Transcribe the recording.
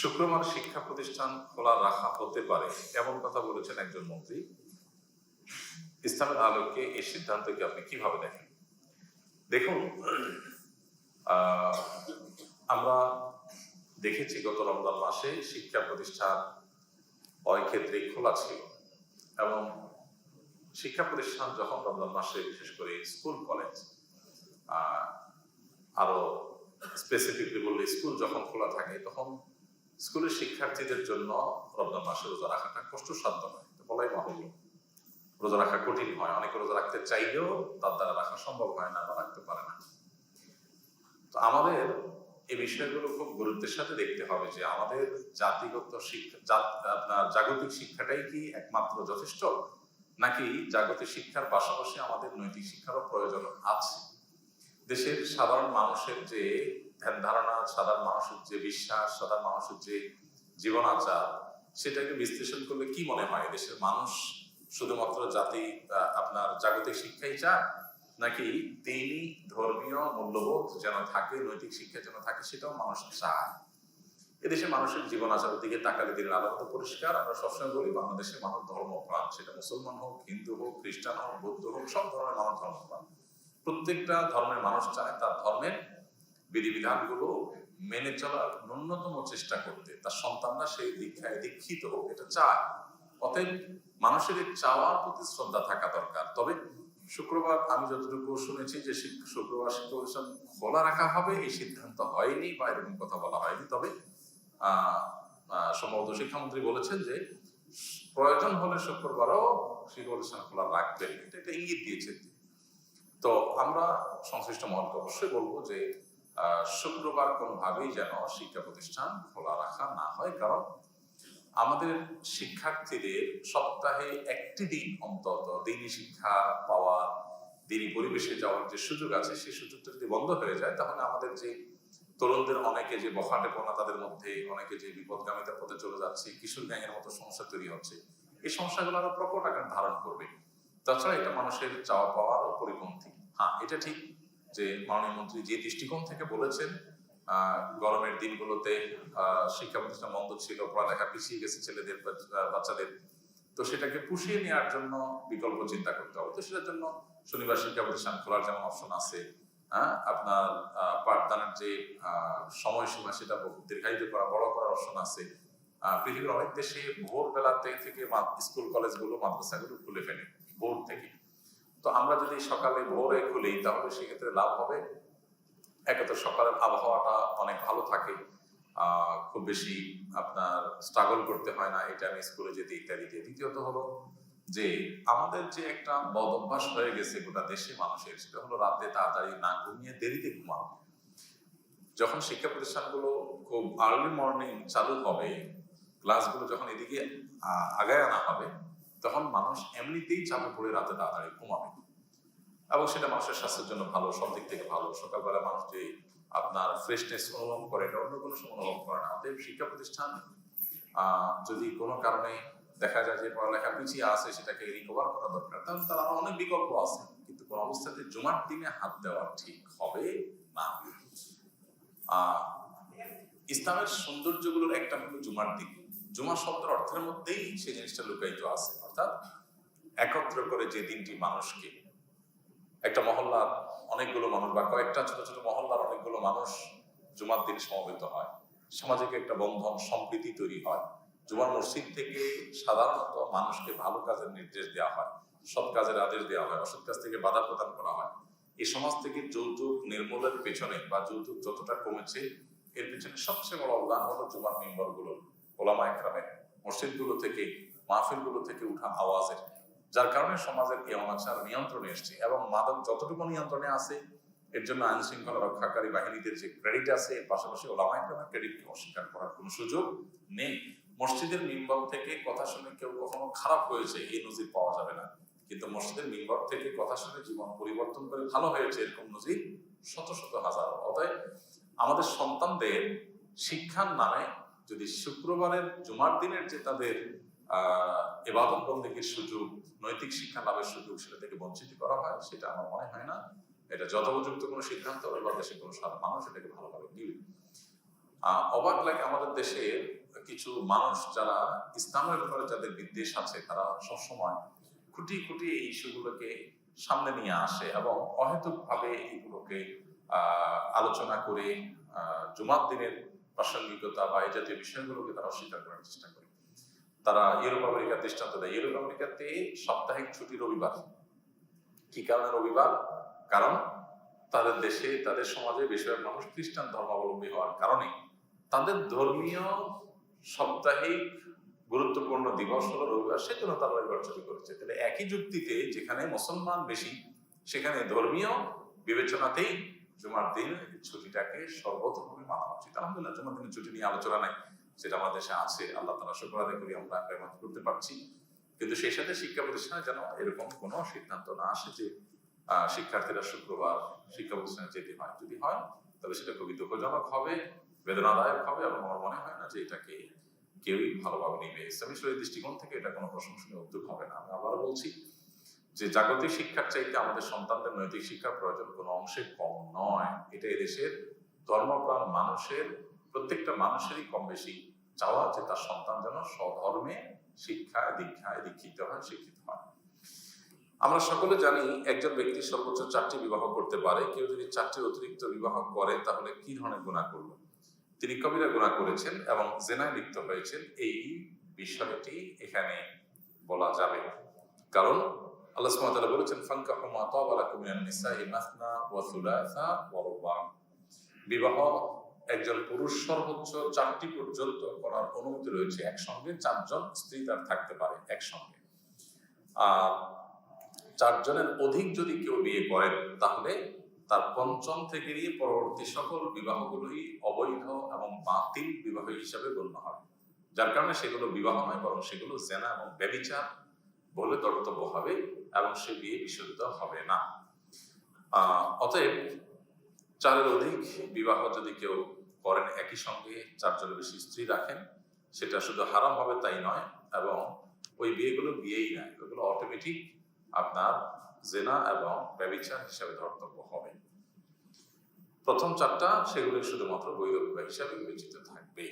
শুক্রবার শিক্ষা প্রতিষ্ঠান খোলা রাখা হতে পারে, এমন কথা বলেছেন একজন মন্ত্রী। ইসলামের আলোকে এই সিদ্ধান্তকে আপনি কীভাবে দেখেন? দেখুন আমরা দেখেছি গত রমজান মাসে শিক্ষা প্রতিষ্ঠান অনেক ক্ষেত্রে খোলা ছিল এবং শিক্ষা প্রতিষ্ঠান যখন রমজান মাসে বিশেষ করে স্কুল, কলেজ আরও স্পেসিফিকলি বললে স্কুল যখন খোলা থাকে, তখন স্কুলের শিক্ষার্থীদের জন্য রমজান মাসে রোজা রাখাটা কষ্টসাধ্য নয়। বলাই বাহুল্য। রোজা রাখা কঠিন হয়। অনেকে রোজা রাখতে চাইলেও তার দ্বারা রাখা সম্ভব হয় না বা রাখতে পারে না। তো আমাদের এই বিষয়গুলো খুব গুরুত্বের সাথে দেখতে হবে যে আমাদের জাতিগত শিক্ষা আপনার জাগতিক শিক্ষাটাই কি একমাত্র যথেষ্ট? নাকি জাগতিক শিক্ষার পাশাপাশি আমাদের নৈতিক শিক্ষারও প্রয়োজন আছে? দেশের সাধারণ মানুষের যে ধ্যান ধারণা, সাধারণ মানুষের যে বিশ্বাস, সাধারণ মানুষের যে জীবন আচার, সেটাকে বিশ্লেষণ করলে কি মনে হয়? দেশের মানুষ শুধুমাত্র জাতি আপনার জাগতিক শিক্ষাই চায়? নাকি তিনি ধর্মীয় মূল্যবোধ যেন থাকে, নৈতিক শিক্ষা যেন থাকে, সেটাও মানুষ চায়? এদেশের মানুষের জীবন আচারের দিকে তাকালে দিনের আলো তো পরিষ্কার। আমরা সবসময় বলি বাংলাদেশের মানুষ ধর্মপ্রাণ। সেটা মুসলমান হোক, হিন্দু হোক, খ্রিস্টান হোক, বৌদ্ধ হোক, সব ধরনের মানুষ ধর্মপ্রাণ। প্রত্যেকটা ধর্মের মানুষ চায়, তার ধর্মের বিধিবিধানগুলো মেনে চলার ন্যূনতম চেষ্টা করতে। তার সন্তানরা সেই দীক্ষায় দীক্ষিত হোক, এটা চায়। অতএব মানুষের চাওয়ার প্রতি শ্রদ্ধা থাকা দরকার। তবে শুক্রবার আমি যতটুকু শুনেছি যে শিক- শুক্রবার শিক্ষা প্রতিষ্ঠান খোলা রাখা হবে, এই সিদ্ধান্ত হয়নি বা এরকম কথা বলা হয়নি। তবে সম্ভবত শিক্ষামন্ত্রী বলেছেন যে প্রয়োজন হলে শুক্রবারও শিক্ষা প্রতিষ্ঠান খোলা রাখবেন। এটা একটা ইঙ্গিত দিয়েছেন তো আমরা সংশ্লিষ্ট মহলকে অবশ্যই বলব যে শুক্রবার কোনোভাবেই যেন শিক্ষা প্রতিষ্ঠান খোলা রাখা না হয়, কারণ আমাদের শিক্ষার্থীদের সপ্তাহে একটি দিন অন্তত দিনী শিক্ষা পাওয়া দিনী পরিবেশে যাওয়ার যে সুযোগ আছে, সেই সুযোগটা যদি বন্ধ হয়ে যায়, তাহলে আমাদের যে তরুণদের অনেকে যে বখাটে বখাটেপনা তাদের মধ্যে, অনেকে যে বিপদগামিতার পথে চলে যাচ্ছে, কিশোর গ্যাংয়ের মতো সমস্যা তৈরি হচ্ছে, এই সমস্যাগুলো আরও প্রকট আকার ধারণ করবে। তাছাড়া এটা মানুষের চাওয়া পাওয়ারও পরিপন্থী। হ্যাঁ এটা ঠিক যে মাননীয় মন্ত্রী যে দৃষ্টিকোণ থেকে বলেছেন গরমের দিনগুলোতে শিক্ষা প্রতিষ্ঠান বন্ধ ছিল, পড়ালেখা পিছিয়ে গেছে ছেলেদের বাচ্চাদের, তো সেটাকে পুষিয়ে নেওয়ার জন্য বিকল্প চিন্তা করতে হবে। তো সেটার জন্য শনিবার শিক্ষা প্রতিষ্ঠান খোলার যেমন অপশন আছে হ্যাঁ আপনার পাঠদানের যে সময়সীমা সেটা দীর্ঘায়িত করা, বড় করার অপশন আছে। পৃথিবীর অনেক দেশে ভোর বেলাতে থেকে স্কুল, কলেজগুলো, মাদ্রাসাগুলো খুলে ফেলে, ভোর থেকে। তো আমরা যদি সকালে ভোরে খুলি, তাহলে সেক্ষেত্রে লাভ হবে। একে তো সকালের আবহাওয়াটা অনেক ভালো থাকে। খুব বেশি আপনার স্ট্রাগল করতে হয় না, এটা আমি স্কুলে যেতে ইত্যাদিতে দ্বিতীয়ত হলো যে, আমাদের যে একটা বদ অভ্যাস হয়ে গেছে গোটা দেশে মানুষের, সেটা হলো রাতে তাড়াতাড়ি না ঘুমিয়ে দেরিতে ঘুমানো। যখন শিক্ষা প্রতিষ্ঠানগুলো খুব আর্লি মর্নিং চালু হবে ক্লাসগুলো যখন এদিকে আগায় আনা হবে তখন মানুষ এমনিতেই চাপে পড়ে রাতে তাড়াতাড়ি ঘুমাবে। এবং সেটা মানুষের স্বাস্থ্যের জন্য ভালো, সব দিক থেকে ভালো। সকালবেলা মানুষ যে আপনার ফ্রেশনেস অনুভব করে, এটা অন্য কোনো সময় অনুভব করে না। অতএব শিক্ষা প্রতিষ্ঠান যদি কোনো কারণে দেখা যায় যে পড়ালেখা পিছিয়ে আছে, সেটাকে রিকভার করা দরকার, তাহলে তার আরও অনেক বিকল্প আছে। কিন্তু কোন অবস্থাতে জুমার দিনে হাত দেওয়া ঠিক হবে না। ইসলামের সৌন্দর্যগুলোর একটা হলো জুমার দিন জুমা শব্দের অর্থের মধ্যেই সেই জিনিসটা লুকায়িত আছে। অর্থাৎ একত্র করে যে দিনটি মানুষকে, একটা মহল্লার অনেকগুলো মানুষ বা কয়েকটা ছোট ছোট মহল্লার অনেকগুলো মানুষ জুমার দিন সমবেত হয়। সামাজিক একটা বন্ধন সম্প্রীতি তৈরি হয়। জুমার মসজিদ থেকে সাধারণত মানুষকে ভালো কাজের নির্দেশ দেওয়া হয়, সৎ কাজের আদেশ দেওয়া হয়, অসৎ কাজ থেকে বাধা প্রদান করা হয়। এই সমাজ থেকে যৌতুক নির্মূলের পেছনে বা যৌতুক যতটা কমেছে, এর পেছনে সবচেয়ে বড় অবদান হলো জুমার মেম্বারগুলো ওলামা একরামের মসজিদগুলো থেকে, মাহফিলগুলো থেকে উঠা আওয়াজের, যার কারণে সমাজের এই অনাচার নিয়ন্ত্রণে এসছে এবং মাদক যতটুকু নিয়ন্ত্রণে আছে, এর জন্য আইন শৃঙ্খলা রক্ষাকারী বাহিনীদের যে ক্রেডিট আছে, এর পাশাপাশি ওলামা একরামের ক্রেডিটকে অস্বীকার করার কোনো সুযোগ নেই। মসজিদের মিম্বর থেকে কথা শুনে কেউ কখনো খারাপ হয়েছে, এই নজির পাওয়া যাবে না। কিন্তু মসজিদের মিম্বর থেকে কথা শুনে জীবন পরিবর্তন করে ভালো হয়েছে, এরকম নজির শত শত হাজার। অতএব আমাদের সন্তানদের শিক্ষার নামে যদি শুক্রবারের জুমার দিনের যে তাদের এবাদত বন্দীর সুযোগ, নৈতিক শিক্ষা লাভের সুযোগ সেটা থেকে বঞ্চিত করা হয়, সেটা আমার মনে হয় না। এটা যথোপযুক্ত কোনো সিদ্ধান্ত এবার দেশের কোনো সাধারণ মানুষ এটাকে ভালোভাবে নিবে। অবাক লাগে আমাদের দেশের কিছু মানুষ যারা ইসলামের ব্যাপারে যাদের বিদ্বেষ আছে, তারা সবসময় খুঁটি খুঁটি এই ইস্যুগুলোকে সামনে নিয়ে আসে এবং অহেতুক ভাবে এগুলোকে আলোচনা করে জুমার দিনের প্রাসঙ্গিকতা বা এই জাতীয় বিষয়গুলোকে তারা অস্বীকার করার চেষ্টা করে। তারা ইউরোপ আমেরিকার দৃষ্টান্ত দেয়। ইউরোপ আমেরিকাতে সাপ্তাহিক ছুটি রবিবার। কি কারণে রবিবার? কারণ তাদের দেশে, তাদের সমাজে বেশিরভাগ মানুষ খ্রিস্টান ধর্মাবলম্বী হওয়ার কারণে তাদের ধর্মীয় সাপ্তাহিক গুরুত্বপূর্ণ দিবস হলো রবিবার। সেজন্য তারা রবিবার ছুটি করেছে। তাহলে একই যুক্তিতে যেখানে মুসলমান বেশি, সেখানে ধর্মীয় বিবেচনাতেই জুমার দিন ছুটিটাকে সর্বতভাবে মানা উচিত। আলহামদুলিল্লাহ, জুমার দিনের ছুটি নিয়ে আলোচনা নাই। সেটা আমাদের দেশে আছে। আল্লাহ তালা শুক্র আদায় করি, আমরা ব্যবহার করতে পারছি। কিন্তু সেই সাথে শিক্ষা প্রতিষ্ঠানে যেন এরকম কোনো সিদ্ধান্ত না আসে যে শিক্ষার্থীরা শুক্রবার শিক্ষা প্রতিষ্ঠানে যেতে হয়। যদি হয়, তাহলে সেটা খুবই দুঃখজনক হবে, বেদনাদায়ক হবে এবং আমার মনে হয় না যে এটাকে কেউই ভালোভাবে নিবে। ইসলামী শরীর দৃষ্টিকোণ থেকে এটা কোনো প্রশংসনীয় উদ্যোগ হবে না। আমি আবারও বলছি যে জাগতিক শিক্ষার চাইতে আমাদের সন্তানদের নৈতিক শিক্ষার প্রয়োজন কোনো অংশে কম নয়। এটা এদেশের ধর্মপ্রাণ মানুষের, প্রত্যেকটা মানুষেরই কম বেশি চাওয়া যে তার সন্তান যেন স্বধর্মে শিক্ষায় দীক্ষায় দীক্ষিত হয়, শিক্ষিত হয়। আমরা সকলে জানি একজন ব্যক্তি সর্বোচ্চ চারটি বিবাহ করতে পারে। কেউ যদি চারটি অতিরিক্ত বিবাহ করে, তাহলে কি ধরনের গুণা করল? তিনি কবিরা গুণা করেছেন এবং জেনায় লিপ্ত হয়েছেন। এই বিষয়টি এখানে বলা যাবে। কারণ আল্লাহ সুবহানাহু বলেছেন, ফানকাহু মা তাবা লাকুম মিনান নিসাই মাসনা ওয়া সুলাসা ওয়া রুবা বিবাহ একজন পুরুষ সর্বোচ্চ চারটি পর্যন্ত করার অনুমতি রয়েছে একসঙ্গে, চারজন স্ত্রী তার থাকতে পারে একসঙ্গে। আর চারজনের অধিক যদি কেউ বিয়ে করেন, তাহলে তার পঞ্চম থেকে নিয়ে পরবর্তী সকল বিবাহগুলোই অবৈধ এবং বাতিল বিবাহ হিসাবে গণ্য হবে যার কারণে সেগুলো বিবাহ নয়, বরং সেগুলো জেনা এবং ব্যবিচার বলে দর্তব্য হবে এবং সে বিয়ে বিশুদ্ধ হবে না। অতএব চারের অধিক বিবাহ যদি কেউ করেন একই সঙ্গে চারজনের বেশি স্ত্রী রাখেন, সেটা শুধু হারাম হবে তাই নয় এবং ওই বিয়েগুলো বিয়েই নয় ওগুলো অটোমেটিক আপনার জেনা এবং ব্যবিচার হিসাবে ধর্তব্য হবে। প্রথম চারটা সেগুলো শুধুমাত্র বৈধ হিসাবে বিবেচিত থাকবে।